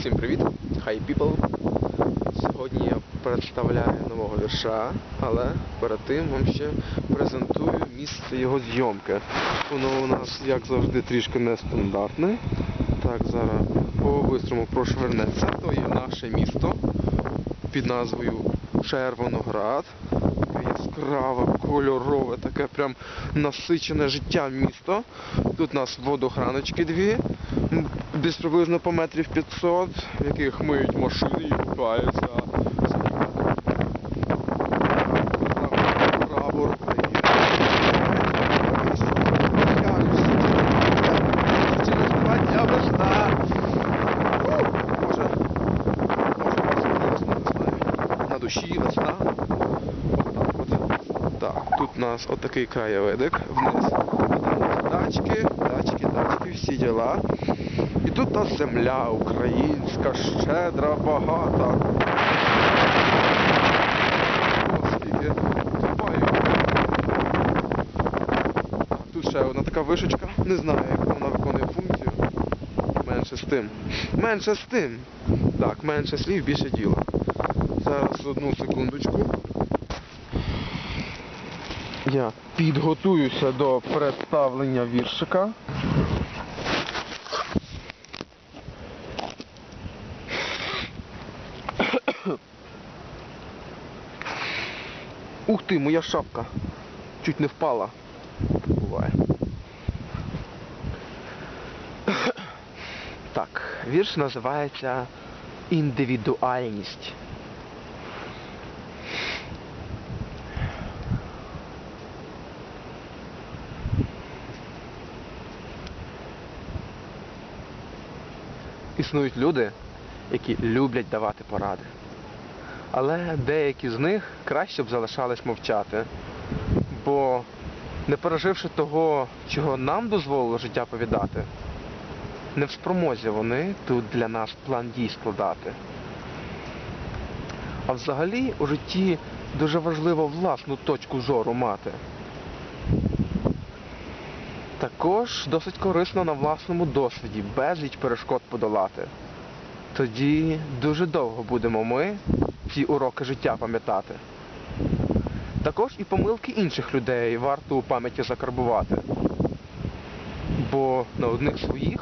Всім привіт! Hi people! Сьогодні я представляю нового вірша, але перед тим вам ще презентую місце його зйомки. Воно у нас, як завжди, трішки нестандартне. Так, зараз по-бистрому прошвернеться. То є наше місто під назвою Червоноград. Яскраве, кольорове, таке прям насичене життям місто. Тут у нас водохраночки дві, десь приблизно по метрів 500, в яких миють машини і купаються. Прапор України. Через у нас отакий краєвидик вниз. Дачки, дачки, дачки, всі діла. І тут нас земля українська, щедра, багата. Оскільки копаю. Тут ще одна така вишечка. Не знаю, яку вона виконує функцію. Менше з тим. Менше з тим. Так, менше слів, більше діла. Зараз одну секундочку. Я підготуюся до представлення віршика. Ух ти, моя шапка. Чуть не впала. Буває. Так, вірш називається Індивідуальність. Існують люди, які люблять давати поради. Але деякі з них краще б залишались мовчати. Бо не переживши того, чого нам дозволило життя повідати, не в спромозі вони тут для нас план дій складати. А взагалі у житті дуже важливо власну точку зору мати. Також досить корисно на власному досвіді безліч перешкод подолати. Тоді дуже довго будемо ми ці уроки життя пам'ятати. Також і помилки інших людей варто у пам'яті закарбувати. Бо на одних своїх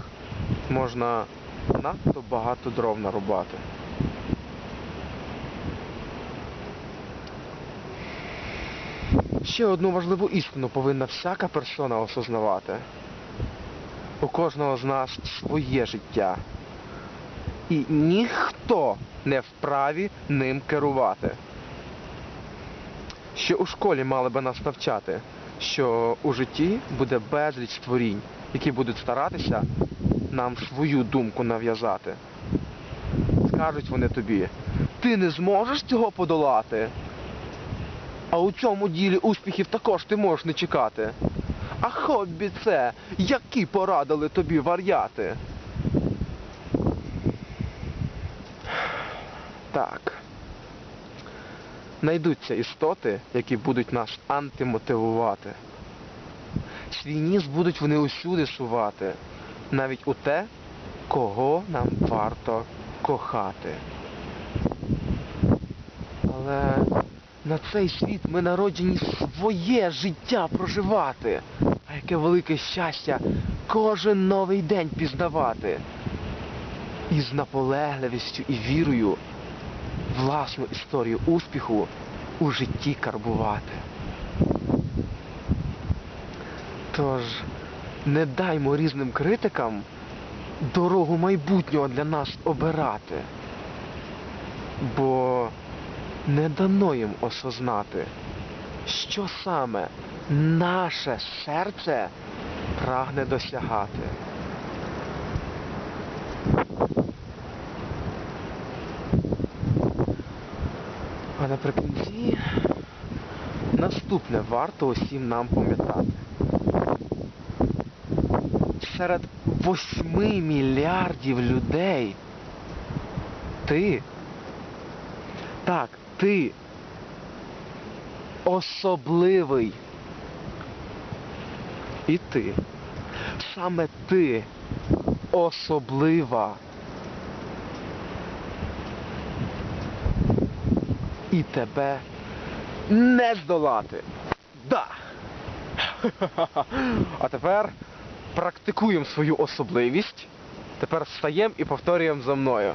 можна надто багато дров нарубати. Ще одну важливу істину повинна всяка персона осознавати. У кожного з нас своє життя. І ніхто не вправі ним керувати. Ще у школі мали би нас навчати, що у житті буде безліч створінь, які будуть старатися нам свою думку нав'язати. Скажуть вони тобі, ти не зможеш цього подолати. А у цьому ділі успіхів також ти можеш не чекати. А хобі це, які порадили тобі вар'яти? Так. Найдуться істоти, які будуть нас антимотивувати. Свій ніс будуть вони усюди сувати, навіть у те, кого нам варто кохати. Але на цей світ ми народжені своє життя проживати. А яке велике щастя кожен новий день пізнавати. І з наполегливістю і вірою власну історію успіху у житті карбувати. Тож, не даймо різним критикам дорогу майбутнього для нас обирати, бо не дано їм осознати, що саме наше серце прагне досягати. А наприкінці наступне варто усім нам пам'ятати. Серед восьми мільярдів людей ти, так, ти особливий. І ти. Саме ти особлива. І тебе не здолати. Да! А тепер практикуємо свою особливість. Тепер встаємо і повторюємо за мною.